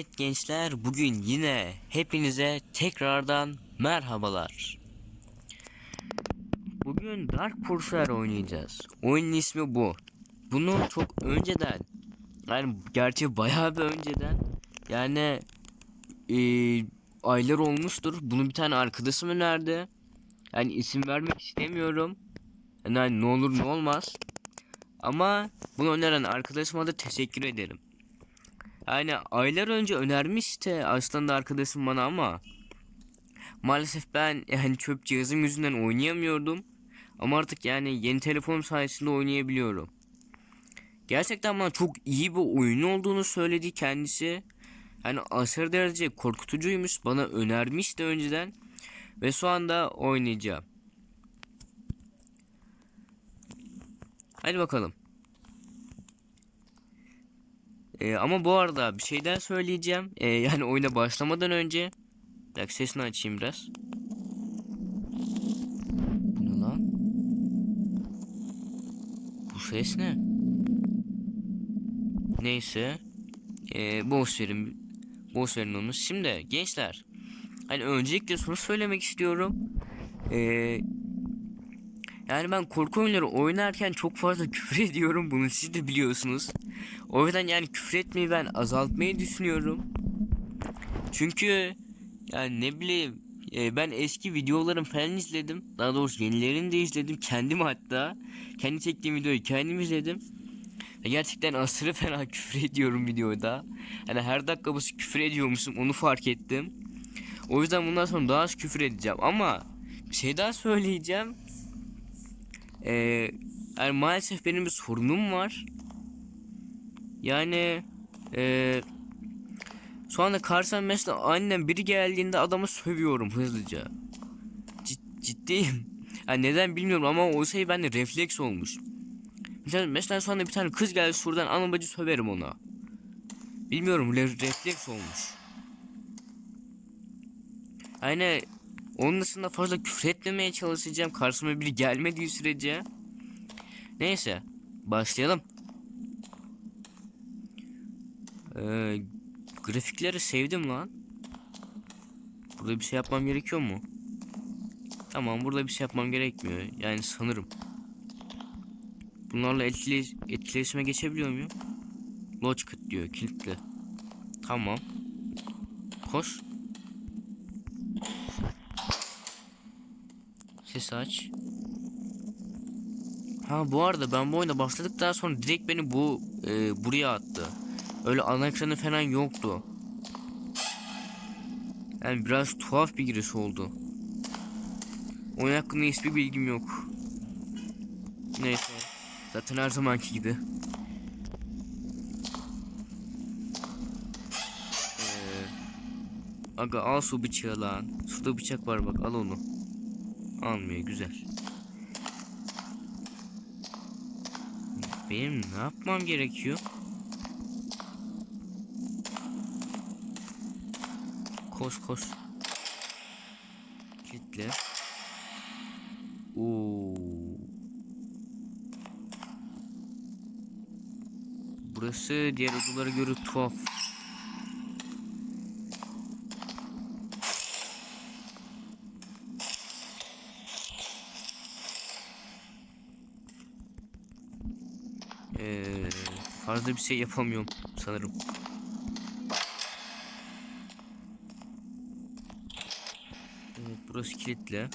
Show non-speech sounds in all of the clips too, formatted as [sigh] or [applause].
Evet gençler bugün yine hepinize tekrardan merhabalar. Bugün Dark Pursuer oynayacağız. Oyunun ismi bu. Bunu çok önceden yani gerçi bayağı bir önceden yani eee, aylar olmuştur. Bunu bir tane arkadaşım önerdi. Yani isim vermek istemiyorum. Yani ne olur ne olmaz. Ama bunu öneren arkadaşıma da teşekkür ederim. Yani aylar önce önermişti aslında arkadaşım bana ama maalesef ben yani çöp cihazım yüzünden oynayamıyordum. Ama artık yani yeni telefonum sayesinde oynayabiliyorum. Gerçekten bana çok iyi bir oyun olduğunu söyledi kendisi. Yani aşırı derece korkutucuymuş. Bana önermişti önceden. Ve şu anda oynayacağım. Hadi bakalım. Ee, ama bu arada bir şey daha söyleyeceğim. Ee, [laughs] yani oyuna başlamadan önce. Bir dakika sesini açayım biraz. Bu ne lan? Bu ses ne? Neyse. Ee, boş verin. Boş verin onu. Şimdi gençler. Hani öncelikle şunu söylemek istiyorum. Ee, yani ben korku oyunları oynarken çok fazla [laughs] küfür ediyorum. Bunu siz de biliyorsunuz. O yüzden yani küfür etmeyi ben azaltmayı düşünüyorum. Çünkü yani ne bileyim e, ben eski videolarım falan izledim. Daha doğrusu yenilerini de izledim. Kendim hatta. Kendi çektiğim videoyu kendim izledim. Gerçekten aşırı [laughs] fena küfür ediyorum videoda. Hani her dakika başı küfür ediyormuşum onu fark ettim. O yüzden bundan sonra daha az küfür edeceğim. Ama bir şey daha söyleyeceğim. Ee, yani maalesef benim bir sorunum var. Yani şu anda karşıma mesela annem biri geldiğinde adamı sövüyorum hızlıca. Cid- ciddiyim. [laughs] Yani neden bilmiyorum ama o şey bende refleks olmuş. Mesela, mesela anda bir tane kız geldi şuradan ana bacı söverim ona. Bilmiyorum re- refleks olmuş. Yani onun dışında fazla küfür etmemeye çalışacağım. Karşıma biri gelmediği sürece. Neyse başlayalım. Ee, grafikleri sevdim lan. Burada bir şey yapmam gerekiyor mu? Tamam burada bir şey yapmam gerekmiyor. Yani sanırım. Bunlarla etkili, etkileşime geçebiliyor muyum? Lodgekit diyor kilitli. Tamam. Koş. Ses aç. Ha bu arada ben bu oyuna başladıktan sonra direkt beni bu e, buraya attı. Öyle ana ekranı falan yoktu. Yani biraz tuhaf bir giriş oldu. Oyun hakkında hiçbir bilgim yok. Neyse. Zaten her zamanki gibi. Ee, aga al su bıçağı lan. Suda bıçak var bak al onu. Almıyor güzel. Benim ne yapmam gerekiyor? Koş koş. Kilitle. Oo. Burası diğer odalara göre tuhaf. Ee, fazla bir şey yapamıyorum sanırım. Evet burası kilitli.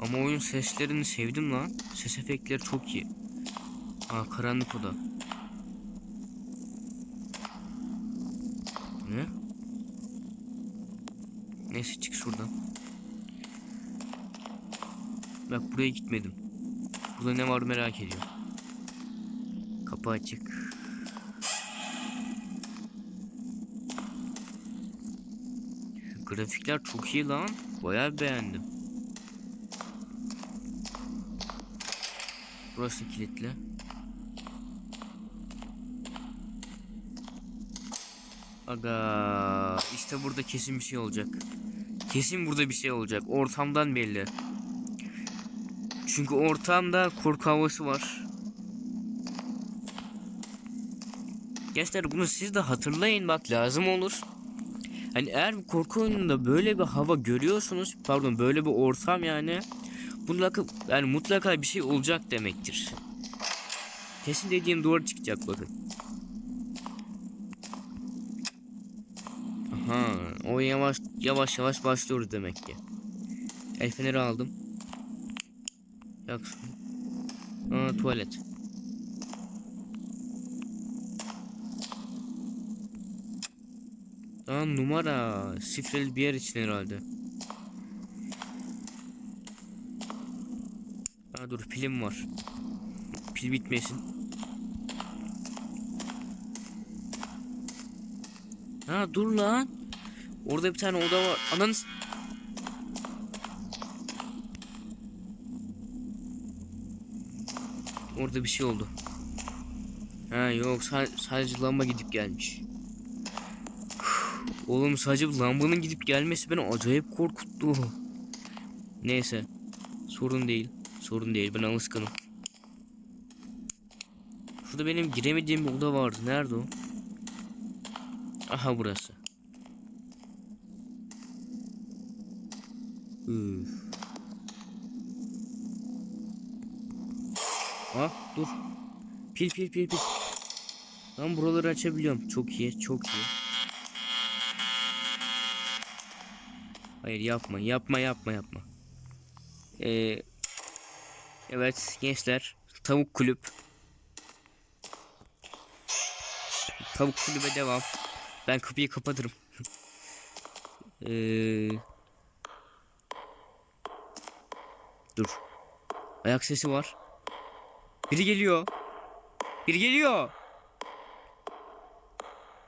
Ama oyun seslerini sevdim lan. Ses efektleri çok iyi. Aa karanlık oda. Ne? Neyse çık şuradan. Bak buraya gitmedim. Burada ne var merak ediyorum. Kapı açık. Grafikler çok iyi lan. Bayağı beğendim. Burası kilitli. Aga işte burada kesin bir şey olacak. Kesin burada bir şey olacak. Ortamdan belli. Çünkü ortamda korku havası var. Gençler bunu siz de hatırlayın bak lazım olur. Hani eğer bir korku oyununda böyle bir hava görüyorsunuz, pardon böyle bir ortam yani mutlaka yani mutlaka bir şey olacak demektir. Kesin dediğim doğru çıkacak bakın. Aha, o yavaş yavaş yavaş başlıyoruz demek ki. El feneri aldım. Yak. Aa tuvalet. Aa numara. Şifreli bir yer için herhalde. Aa dur pilim var. Pil bitmesin. Ha dur lan. Orada bir tane oda var. Ananı Orada bir şey oldu. Ha yok sa- sadece lamba gidip gelmiş. Oğlum sadece lambanın gidip gelmesi beni acayip korkuttu. Neyse. Sorun değil. Sorun değil. Ben alışkınım. Şurada benim giremediğim bir oda vardı. Nerede o? Aha burası. Üf. Ah dur. Pil pil pil pil. Ben buraları açabiliyorum. Çok iyi, çok iyi. Hayır yapma, yapma, yapma, yapma. Ee, evet gençler, tavuk kulüp. Tavuk kulübe devam. Ben kapıyı kapatırım. [laughs] ee, dur. Ayak sesi var. Biri geliyor. Biri geliyor.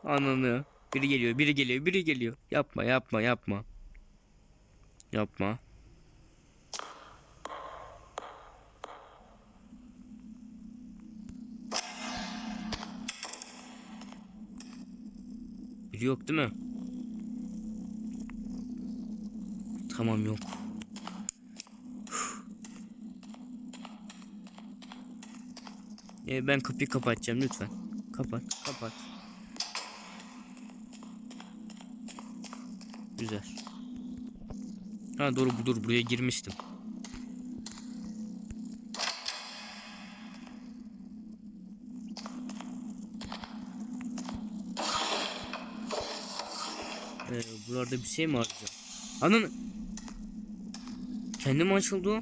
Ananı. Biri geliyor, biri geliyor, biri geliyor. Yapma, yapma, yapma. Yapma. Biri yok değil mi? Tamam yok. Ee, ben kapıyı kapatacağım lütfen. Kapat, kapat. Güzel. Ha doğru dur buraya girmiştim. Ee, buralarda bir şey mi arayacağım? Anın Kendim açıldı.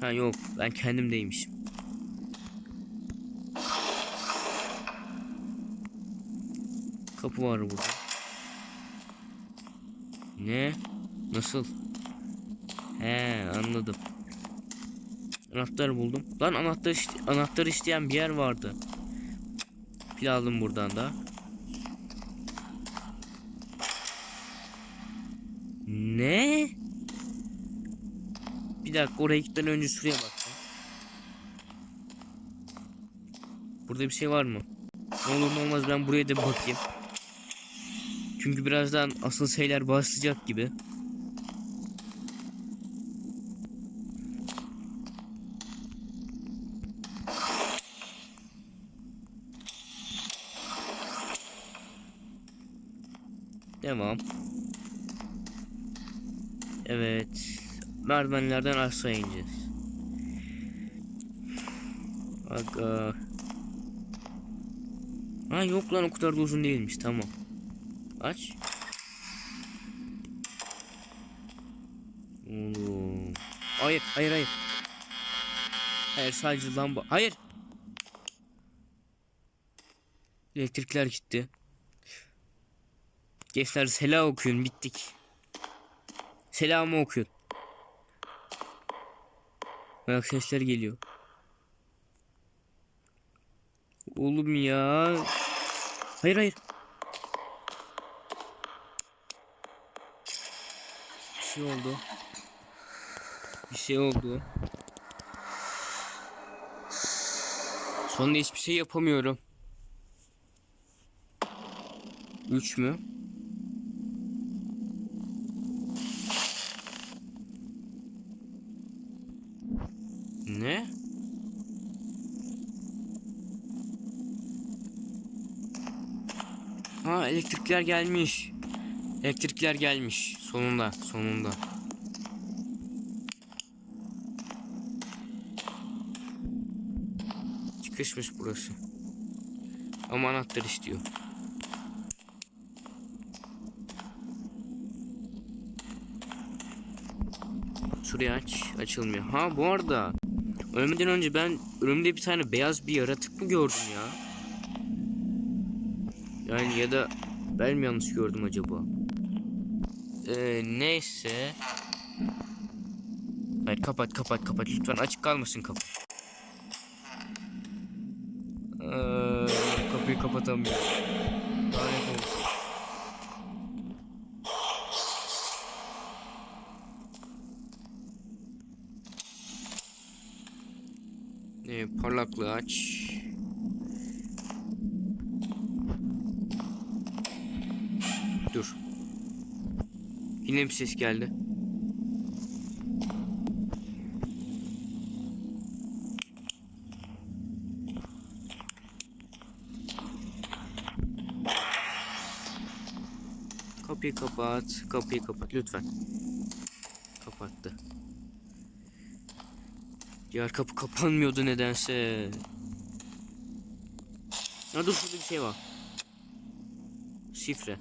Ha yok ben kendimdeymişim. Kapı var burada. Ne? Nasıl? He anladım. Anahtar buldum. Lan anahtar anahtar isteyen bir yer vardı. Pil aldım buradan da. Ne? Bir dakika oraya gitmeden önce şuraya bak. Burada bir şey var mı? Ne olur ne olmaz ben buraya da bakayım. Çünkü birazdan asıl şeyler başlayacak gibi. Devam. Evet. Merdivenlerden aşağı ineceğiz. Aga. Ha yok lan o kadar da uzun değilmiş tamam. Aç. Oğlum. Hayır hayır hayır. Hayır sadece lamba. Hayır. Elektrikler gitti. Gençler selam okuyun bittik. Selamı okuyun. Ayak sesler geliyor. Oğlum ya. Hayır hayır. Şey oldu. Bir şey oldu. Sonra hiçbir şey yapamıyorum. 3 mü? Ne? Ha elektrikler gelmiş. Elektrikler gelmiş. Sonunda, sonunda. Çıkışmış burası. Ama anahtar istiyor. Şurayı aç. Açılmıyor. Ha bu arada. Ölmeden önce ben önümde bir tane beyaz bir yaratık mı gördüm ya? Yani ya da ben mi yanlış gördüm acaba? Ee, neyse. Hayır kapat kapat kapat lütfen açık kalmasın kapı. Ee, kapıyı kapatamıyorum. Lanet. Ee, parlaklığı aç. Dur. Yine bir ses geldi. Kapıyı kapat, kapıyı kapat lütfen. Kapattı. Diğer kapı kapanmıyordu nedense. Ha dur şurada bir şey var. Şifre.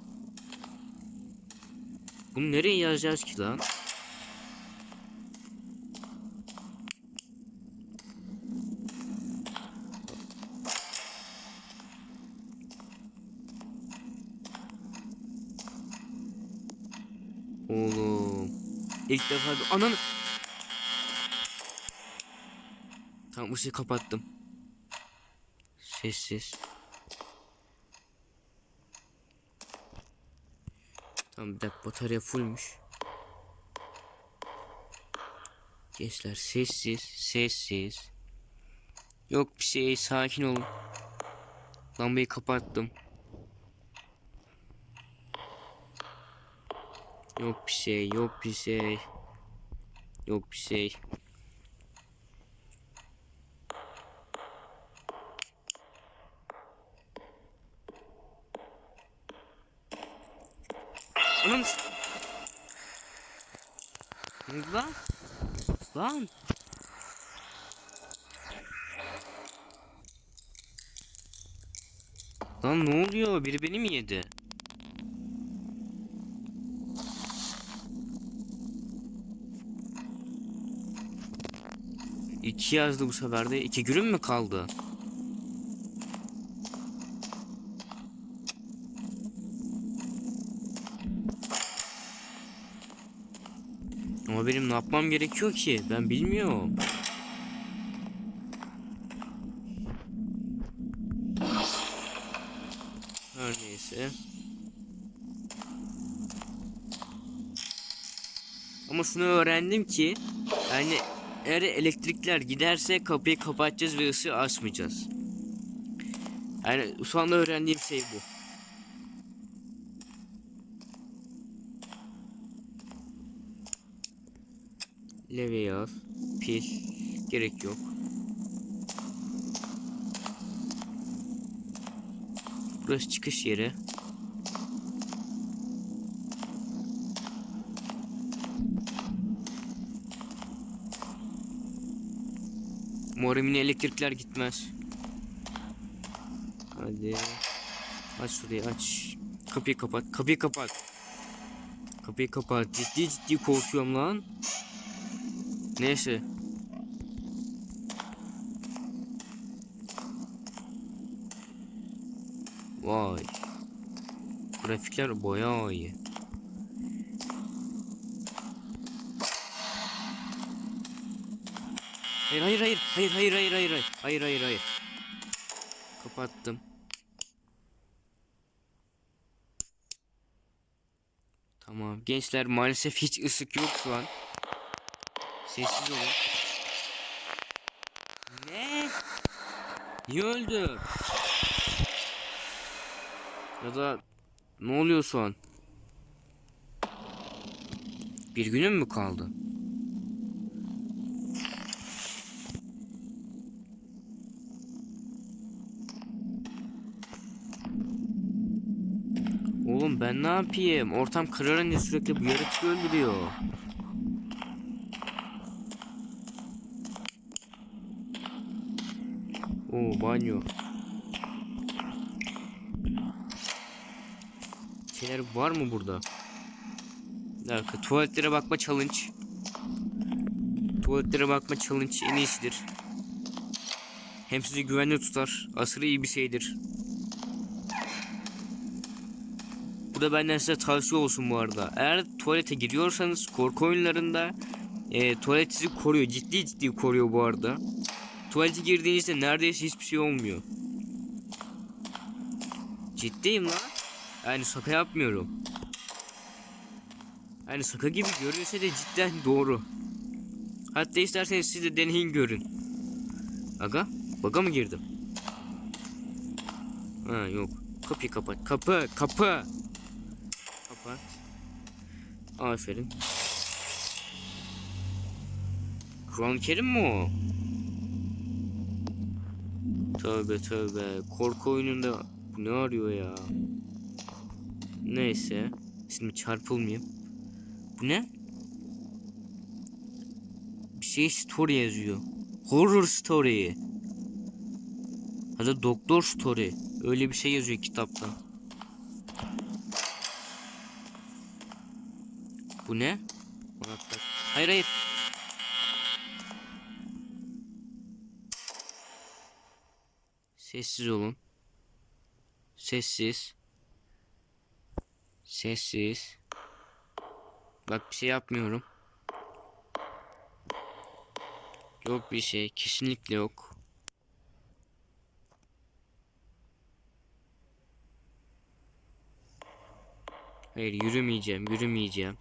Bunu nereye yazacağız ki lan? Oğlum. İlk defa bir ananı. Tamam ışığı kapattım. Sessiz. Tamam bir dakika batarya fullmüş. Gençler sessiz sessiz. Yok bir şey sakin olun. Lambayı kapattım. Yok bir şey yok bir şey. Yok bir şey. Anam. Ne oldu lan? Lan. Lan ne oluyor? Biri beni mi yedi? İki yazdı bu sefer de. İki günüm mü kaldı? Benim ne yapmam gerekiyor ki? Ben bilmiyorum. Her neyse. Ama şunu öğrendim ki yani eğer elektrikler giderse kapıyı kapatacağız ve ışığı açmayacağız. Yani şu anda öğrendiğim şey bu. Levye al. Pil. Gerek yok. Burası çıkış yeri. Umarım yine elektrikler gitmez. Hadi. Aç şurayı aç. Kapıyı kapat. Kapıyı kapat. Kapıyı kapat. Ciddi ciddi korkuyorum lan. Neyse. Vay. Grafikler bayağı iyi. Hayır hayır hayır hayır hayır hayır hayır hayır hayır hayır hayır. Kapattım. Tamam gençler maalesef hiç ışık yok şu an. Sessiz olun. Ne? Niye öldü? Ya da ne oluyor an? Bir günüm mü kaldı? Oğlum ben ne yapayım? Ortam kararınca sürekli bu yaratığı öldürüyor. Oo banyo. Şeyler var mı burada? Bir dakika tuvaletlere bakma challenge. Tuvaletlere bakma challenge en iyisidir. Hem sizi güvenli tutar. Aşırı iyi bir şeydir. Bu da benden size tavsiye olsun bu arada. Eğer tuvalete giriyorsanız korku oyunlarında e, tuvalet sizi koruyor. Ciddi ciddi koruyor bu arada. Tuvalete girdiğinizde neredeyse hiçbir şey olmuyor. Ciddiyim lan. Yani şaka yapmıyorum. Yani şaka gibi görünse de cidden doğru. Hatta isterseniz siz de deneyin görün. Aga, baga mı girdim? Ha yok. Kapıyı kapat. Kapı, kapı. Kapat. Aferin. Kur'an-ı Kerim mi o? Tövbe tövbe. Korku oyununda ne arıyor ya? Neyse. Şimdi çarpılmayayım. Bu ne? Bir şey story yazıyor. Horror story. Ya da doktor story. Öyle bir şey yazıyor kitapta. Bu ne? Hayır hayır. Sessiz olun. Sessiz. Sessiz. Bak bir şey yapmıyorum. Yok bir şey. Kesinlikle yok. Hayır yürümeyeceğim. Yürümeyeceğim.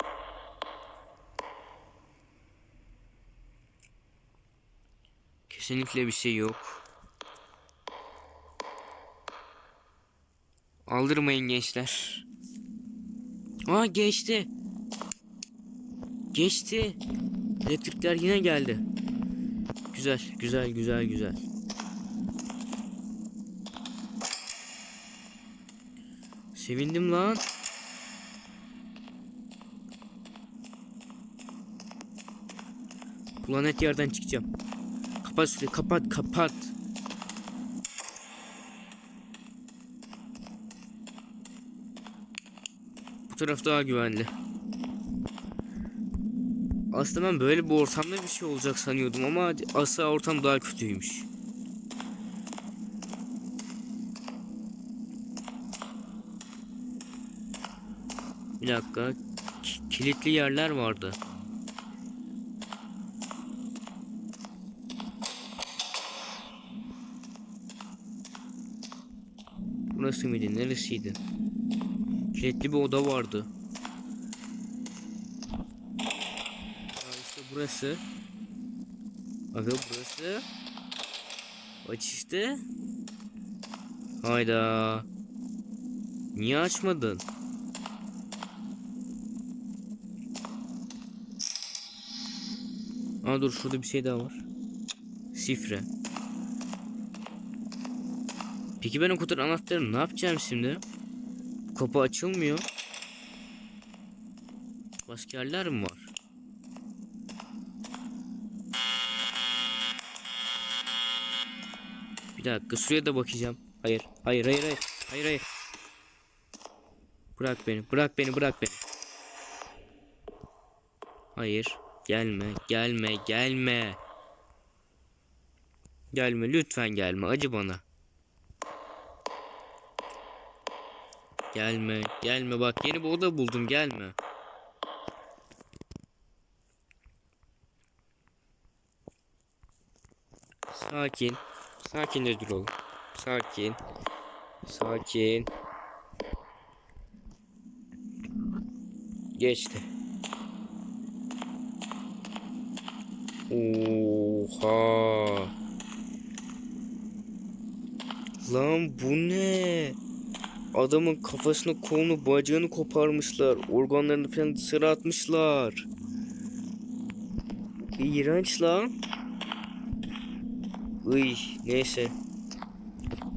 Kesinlikle bir şey yok. Aldırmayın gençler. Aa geçti. Geçti. Elektrikler yine geldi. Güzel, güzel, güzel, güzel. Sevindim lan. Planet yerden çıkacağım. Kapat şurayı, kapat, kapat. Bu taraf daha güvenli. Aslında ben böyle bir ortamda bir şey olacak sanıyordum ama aslında ortam daha kötüymüş. Bir dakika. Ki- kilitli yerler vardı. Burası mıydı? Neresiydi? Kilitli bir oda vardı. Aa, işte burası. Aga burası. Aç işte. Hayda. Niye açmadın? Aa dur şurada bir şey daha var. Sifre. Peki ben o kadar anahtarı ne yapacağım şimdi? Kapı açılmıyor. Başka yerler mi var? Bir dakika şuraya da bakacağım. Hayır, hayır, hayır, hayır, hayır, hayır. Bırak beni, bırak beni, bırak beni. Hayır, gelme, gelme, gelme. Gelme, lütfen gelme, acı bana. Gelme, gelme bak yeni bir oda buldum, gelme. Sakin. Sakin de dur oğlum. Sakin. Sakin. Geçti. Oha. Lan bu ne? Adamın kafasını, kolunu, bacağını koparmışlar. Organlarını falan dışarı atmışlar. İğrenç lan. Iy, neyse.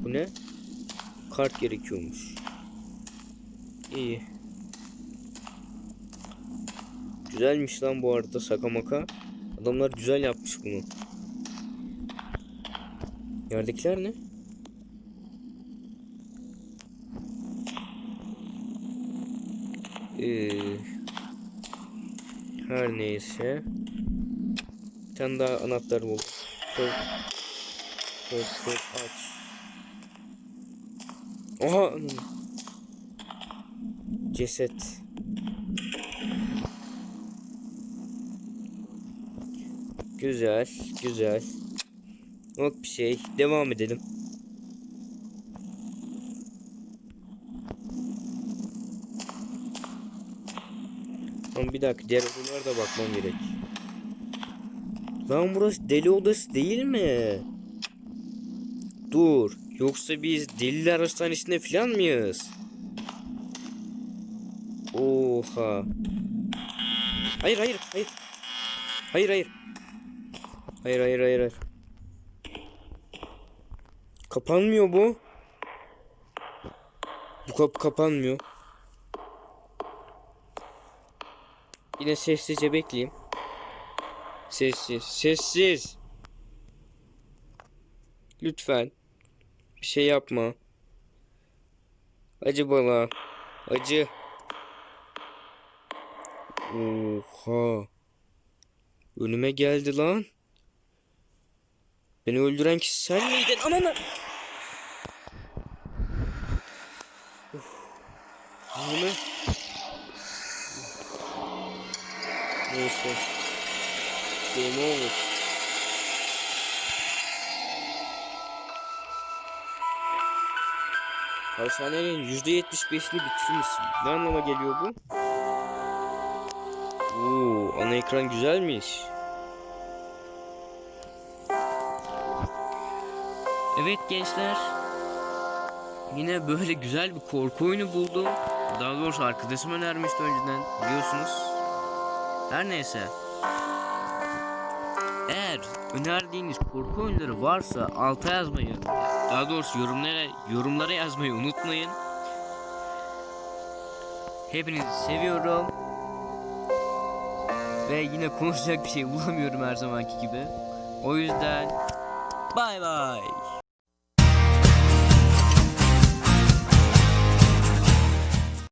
Bu ne? Kart gerekiyormuş. İyi. Güzelmiş lan bu arada sakamaka. Adamlar güzel yapmış bunu. Yerdekiler ne? Ee, her neyse. Bir tane daha anahtar buldum. Kır, kır, kır, aç. Oha! Ceset. Güzel, güzel. Yok bir şey. Devam edelim. Ama bir dakika diğer odalara da bakmam gerek. Lan burası deli odası değil mi? Dur. Yoksa biz deliler hastanesinde falan mıyız? Oha. Hayır hayır hayır. Hayır hayır. Hayır hayır hayır hayır. Kapanmıyor bu. Bu kapı kapanmıyor. Yine sessizce bekleyeyim. Sessiz, sessiz. Lütfen. Bir şey yapma. Acı bana. Acı. Oha. Önüme geldi lan. Beni öldüren kişi sen miydin? Ananı. Uf. Ananı. Neyse. Game over. Hastanenin %75'ini bitirmişsin. Ne anlama geliyor bu? Oo, ana ekran güzelmiş. Evet gençler. Yine böyle güzel bir korku oyunu buldum. Daha doğrusu arkadaşım önermişti önceden biliyorsunuz. Her neyse. Eğer önerdiğiniz korku oyunları varsa alta yazmayı, daha doğrusu yorumlara yorumlara yazmayı unutmayın. Hepinizi seviyorum. Ve yine konuşacak bir şey bulamıyorum her zamanki gibi. O yüzden bay bay.